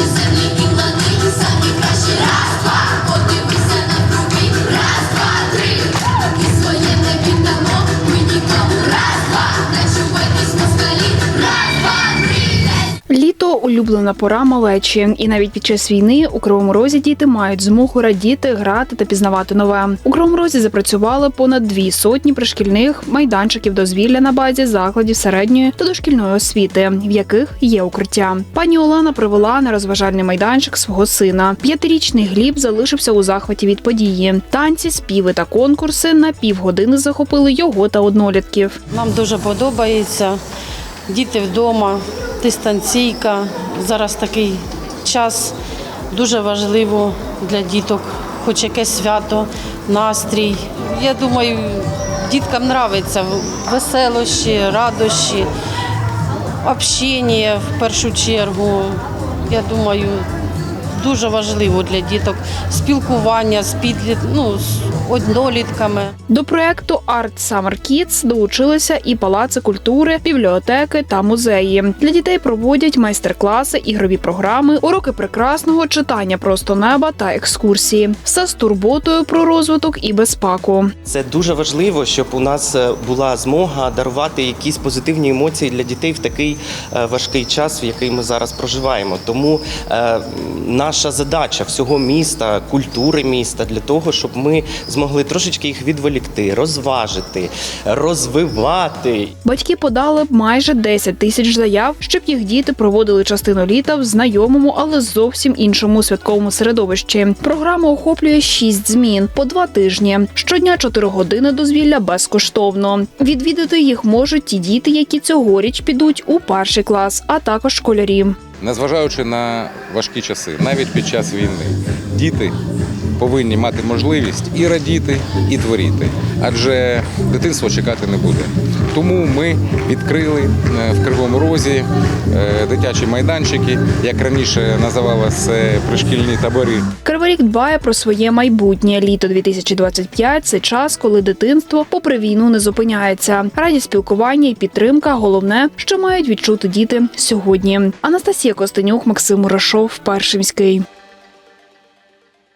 ashes you the Літо улюблена пора малечі, і навіть під час війни у Кривому Розі діти мають змогу радіти, грати та пізнавати нове. У Кривому Розі запрацювали понад дві сотні пришкільних майданчиків дозвілля на базі закладів середньої та дошкільної освіти, в яких є укриття. Пані Олена привела на розважальний майданчик свого сина. П'ятирічний Гліб залишився у захваті від події. Танці, співи та конкурси на півгодини захопили його та однолітків. Нам дуже подобається. Діти вдома, дистанційка. Зараз такий час дуже важливо для діток, хоч якесь свято, настрій. Я думаю, діткам подобається веселощі, радощі, общення в першу чергу. Я думаю, дуже важливо для діток спілкування з підліт, ну, з однолітками. До проекту Art Summer Kids долучилися і палаци культури, бібліотеки та музеї. Для дітей проводять майстер-класи, ігрові програми, уроки прекрасного читання просто неба та екскурсії. Все з турботою про розвиток і безпеку. Це дуже важливо, щоб у нас е, була змога дарувати якісь позитивні емоції для дітей в такий е, важкий час, в який ми зараз проживаємо. Тому е, наша задача всього міста, культури міста для того, щоб ми змогли трошечки їх відволікти, розважити, розвивати. Батьки подали майже 10 тисяч заяв, щоб їх діти проводили частину літа в знайомому, але зовсім іншому святковому середовищі. Програма охоплює 6 змін по два тижні. Щодня 4 години дозвілля безкоштовно. Відвідати їх можуть ті діти, які цьогоріч підуть у перший клас, а також школярі. Незважаючи на важкі часи, навіть під час війни, діти повинні мати можливість і радіти, і творіти, адже дитинство чекати не буде. Тому ми відкрили е, в Кривому Розі е, дитячі майданчики, як раніше називалися пришкільні табори. Ріг дбає про своє майбутнє. Літо 2025 – це час, коли дитинство, попри війну, не зупиняється. Раді спілкування і підтримка головне, що мають відчути діти сьогодні. Анастасія Костенюк, Максим Мурашов, Першимський.